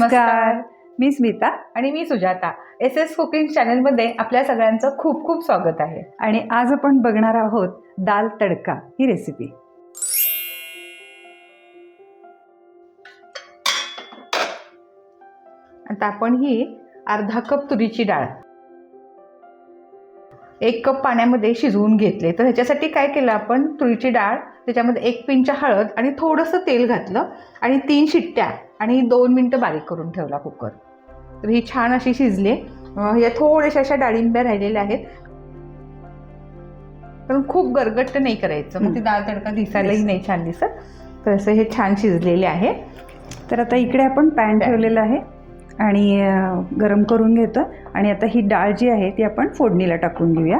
नमस्कार. मी स्मिता. आणि मी सुजाता. एस एस कुकिंग चॅनलमध्ये आपल्या सगळ्यांचं खूप खूप स्वागत आहे. आणि आज आपण बघणार आहोत दाल तडका ही रेसिपी आता आपण ही अर्धा कप तुरीची डाळ एक कप पाण्यामध्ये शिजवून घेतले. तर ह्याच्यासाठी काय केलं आपण? तुरीची डाळ त्याच्यामध्ये एक पिंच हळद आणि थोडंसं तेल घातलं आणि तीन शिट्ट्या आणि दोन मिनटं बारीक करून ठेवला कुकर. तर ही छान अशी शिजली. या थोड्याशा अशा डाळिंब्या राहिलेल्या आहेत. पण खूप गरगट्ट नाही करायचं. मग ती डाळ तडका दिसायलाही नाही छान दिसत. तर असं हे छान शिजलेले आहे. तर आता इकडे आपण पॅन ठेवलेलं आहे आणि गरम करून घेतो. आणि आता ही डाळ जी आहे ती आपण फोडणीला टाकून घेऊया.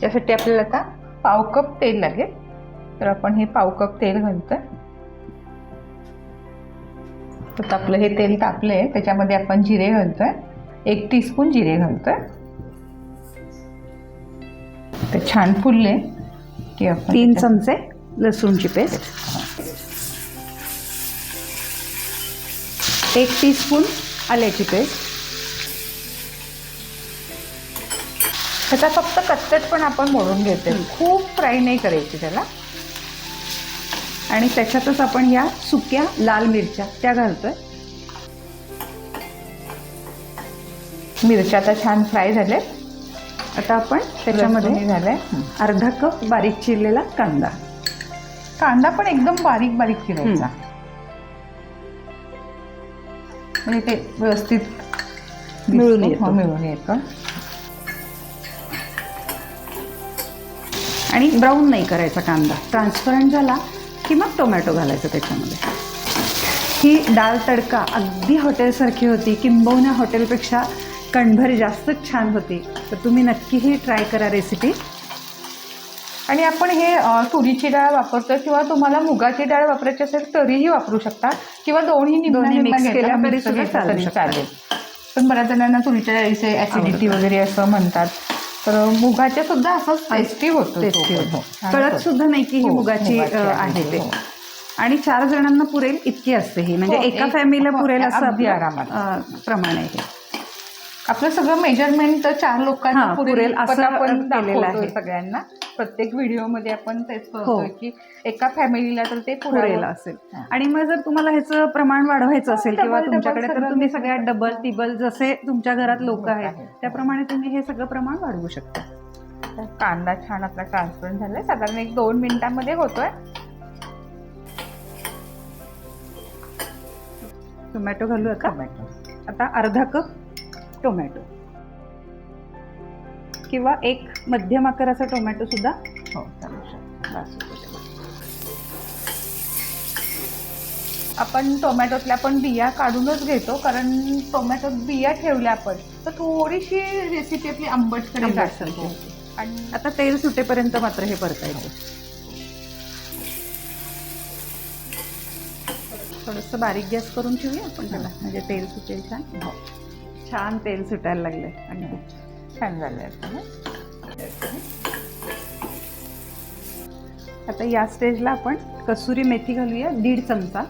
त्यासाठी आपल्याला आता पाव कप तेल लागेल. तर आपण हे पाव कप तेल घालतोय. तर आपलं हे तेल तापलंय त्याच्यामध्ये आपण जिरे घालतोय. एक टीस्पून जिरे घालतोय. ते छान फुलले की आपण तीन चमचे लसूणची पेस्ट. एक टीस्पून आल्याची पेस्ट. त्याचा फक्त कच्चट पण आपण मोडून घेतोय. खूप फ्राय नाही करायची त्याला. आणि त्याच्यातच आपण या सुक्या लाल मिरच्या त्या घालतोय. मिरच्या आता छान फ्राय झाले आता आपण त्याच्यामध्ये झालंय अर्धा कप बारीक चिरलेला कांदा. कांदा पण एकदम बारीक बारीक चिरायचा. म्हणजे ते व्यवस्थित मिळून. येतो. हो, मिळून येतं. आणि ब्राऊन नाही करायचा कांदा. ट्रान्सपरंट झाला की मग टोमॅटो घालायचं त्याच्यामध्ये. ही डाळ तडका अगदी हॉटेलसारखी होती किंबहुना हॉटेलपेक्षा कणभर जास्तच छान होती. तर तुम्ही नक्की ही ट्राय करा रेसिपी. आणि आपण हे तुरीची डाळ वापरतो किंवा तुम्हाला मुगाची डाळ वापरायची असेल तरीही वापरू शकता किंवा दोन्ही दोन्ही निम्म्या mix घेतल्या केल्या तरी सुद्धा. चालेल. पण बऱ्याच जणांना तुरीच्या डाळीचे ऍसिडिटी वगैरे असं म्हणतात. तर मुगाच्या सुद्धा असंच टेस्टी होतं टेस्टी तो. होतो छान कळत. सुद्धा नाही की ही हो, मुगाची आहे, ते हो. आणि चार जणांना पुरेल इतकी असते ही म्हणजे हो, एका फॅमिलीला हो, पुरेल असं अगदी आरामात. प्रमाण आहे हे. आपलं सगळं मेजरमेंट चार लोकांना हां, पुरेल असं आपण केलेलं आहे. सगळ्यांना प्रत्येक व्हिडिओमध्ये आपण तेच हो. करतोय की एका फॅमिलीला तर ते पुरेल असेल. आणि मग जर तुम्हाला ह्याचं प्रमाण वाढवायचं असेल किंवा तुमच्याकडे तर तुम्ही करता. डबल टिबल जसे तुमच्या घरात लोक आहेत. त्याप्रमाणे तुम्ही हे सगळं प्रमाण वाढवू शकता तर कांदा छान आपला ट्रान्सपरंट झालाय साधारण एक दोन मिनिटांमध्ये होतोय टोमॅटो घालू आता टोमॅटो आता अर्धा कप टोमॅटो किंवा एक मध्यम आकाराचा टोमॅटो सुद्धा हो चालू शकतो. आपण टोमॅटोतल्या पण बिया काढूनच घेतो कारण टोमॅटोत बिया ठेवल्या आपण तर थोडीशी रेसिपी आपली आंबटकडे. आणि आता तेल सुटेपर्यंत मात्र हे परतायचं. थोडंसं बारीक गॅस करून ठेवूया आपण त्याला म्हणजे तेल सुटेल छान. हो, छान तेल सुटायला लागलंय. अगदी छान झालंय आता आता या स्टेजला आपण कसुरी मेथी घालूया दीड चमचा.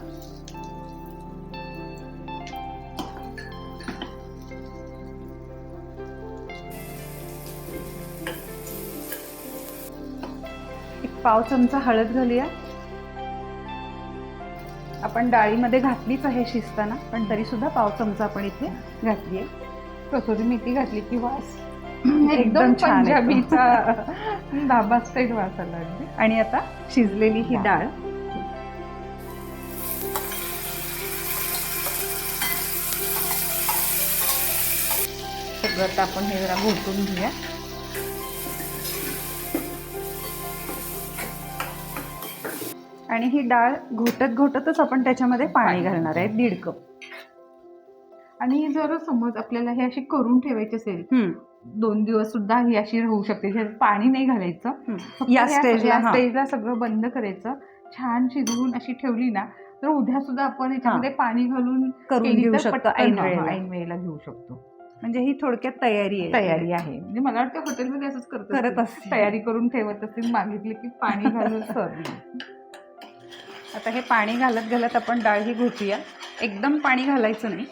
एक पाव चमचा हळद घालूया. आपण डाळीमध्ये घातलीच आहे शिजताना पण तरी सुद्धा पाव चमचा आपण इथे घातली आहे कसुरी मेथी घातली की वास. एकदम छान. पंजाबीचा स्टाईल वास आला अगदी आणि आता शिजलेली ही डाळ. सगळं आपण हे जरा घोटून घेऊया. आणि ही डाळ घोटत घोटतच आपण त्याच्यामध्ये पाणी पाणी घालणार आहे दीड कप. आणि जर समज आपल्याला हे अशी करून ठेवायची असेल दोन दिवस सुद्धा ही अशी राहू शकते. पाणी नाही घालायचं. या स्टेजला या. स्टेजला सगळं बंद करायचं. छान शिजवून अशी ठेवली ना तर उद्या सुद्धा आपण याच्यामध्ये पाणी घालून करून घेऊ शकतो ऐन वेळेला. ऐन वेळेला घेऊ शकतो. म्हणजे ही थोडक्यात तयारी आहे. तयारी आहे. म्हणजे मला वाटतं हॉटेलमध्ये असंच करत करत. तयारी करून ठेवत असतील. मागितली की पाणी घालून सर्व आता हे पाणी घालत घालत आपण डाळ ही घोटूया. एकदम पाणी घालायचं नाही.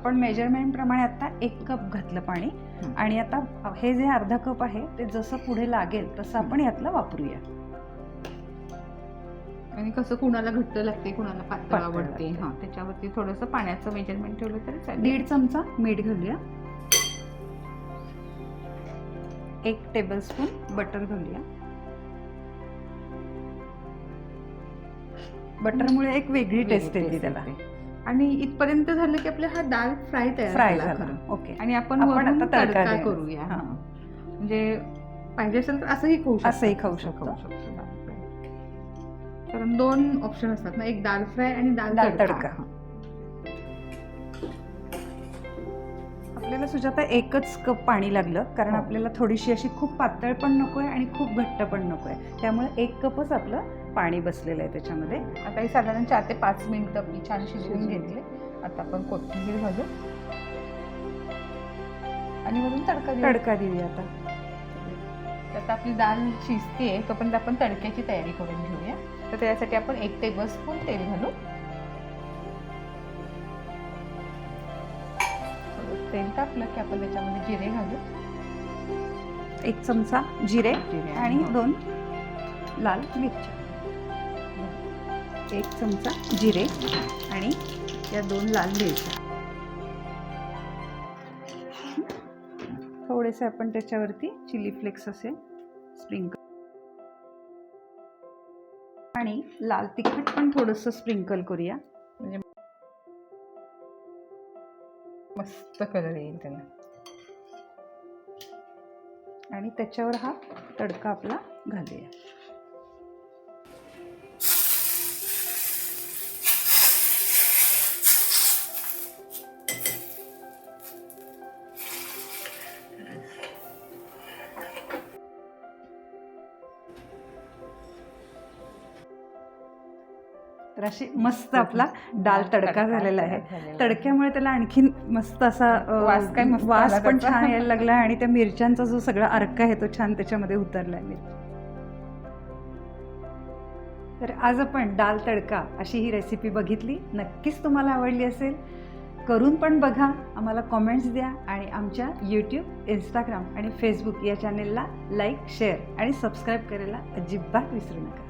आपण मेजरमेंट प्रमाणे आता एक कप घातलं पाणी. आणि आता हे जे अर्धा कप आहे ते जसं पुढे लागेल तसं आपण यातलं वापरूया. आणि कसं कुणाला घट्ट लागते कुणाला पातळ आवडते. हां त्याच्यावरती थोडंसं पाण्याचं मेजरमेंट ठेवलं तरी दीड चमचा मीठ घालूया. एक टेबलस्पून बटर घालूया. बटरमुळे एक वेगळी टेस्ट येते त्याला. आणि इथपर्यंत झालं की आपला हा दाल फ्राय तयार फ्राय झाला. ओके आणि आपण वरून तडका. करूया. म्हणजे पाहिजे असेल तर असंही खाऊ असंही खाऊ शकतो. कारण दोन ऑप्शन असतात ना एक दाल फ्राय आणि दाल दाल तडका तडका. आपल्याला सुजाता एकच कप पाणी लागलं कारण हो. आपल्याला थोडीशी अशी खूप पातळ पण नको आहे आणि खूप घट्ट पण नको आहे त्यामुळे एक कपच आपलं पाणी बसलेलं आहे त्याच्यामध्ये. आता ही साधारण चार ते पाच मिनिटं आपली छान शिजवून घेतली. आता आपण कोथिंबीर घालू. आणि वरून तडका तडका देऊया आता. आता आपली डाळ शिजते तोपर्यंत आपण तडक्याची तयारी करून घेऊया. तर त्यासाठी आपण एक टेबल स्पून तेल घालू. तेल टाकलं की आपण त्याच्यामध्ये जिरे घालू. एक चमचा जिरे जिरे आणि. दोन लाल मिरच्या एक चमचा जिरे आणि या दोन लाल मिरच्या. थोडेसे आपण त्याच्यावरती चिली फ्लेक्स असे स्प्रिंकल आणि लाल तिखट पण थोडंसं स्प्रिंकल करूया. म्हणजे मस्त कलर येईल त्याला. आणि त्याच्यावर हा तडका आपला घालूया. तर अशी मस्त आपला डाल तडका झालेला आहे. आहे. तडक्यामुळे त्याला आणखीन मस्त असा वास काय वास पण. छान यायला लागला आणि त्या मिरच्यांचा जो सगळा अर्क आहे तो छान त्याच्यामध्ये उतरलाय मिरची तर आज आपण डाल तडका अशी ही रेसिपी बघितली. नक्कीच तुम्हाला आवडली असेल. करून पण बघा. आम्हाला कॉमेंट्स द्या आणि आमच्या यूट्यूब इंस्टाग्राम आणि फेसबुक या चॅनेलला लाईक शेअर आणि सबस्क्राईब करायला अजिबात विसरू नका.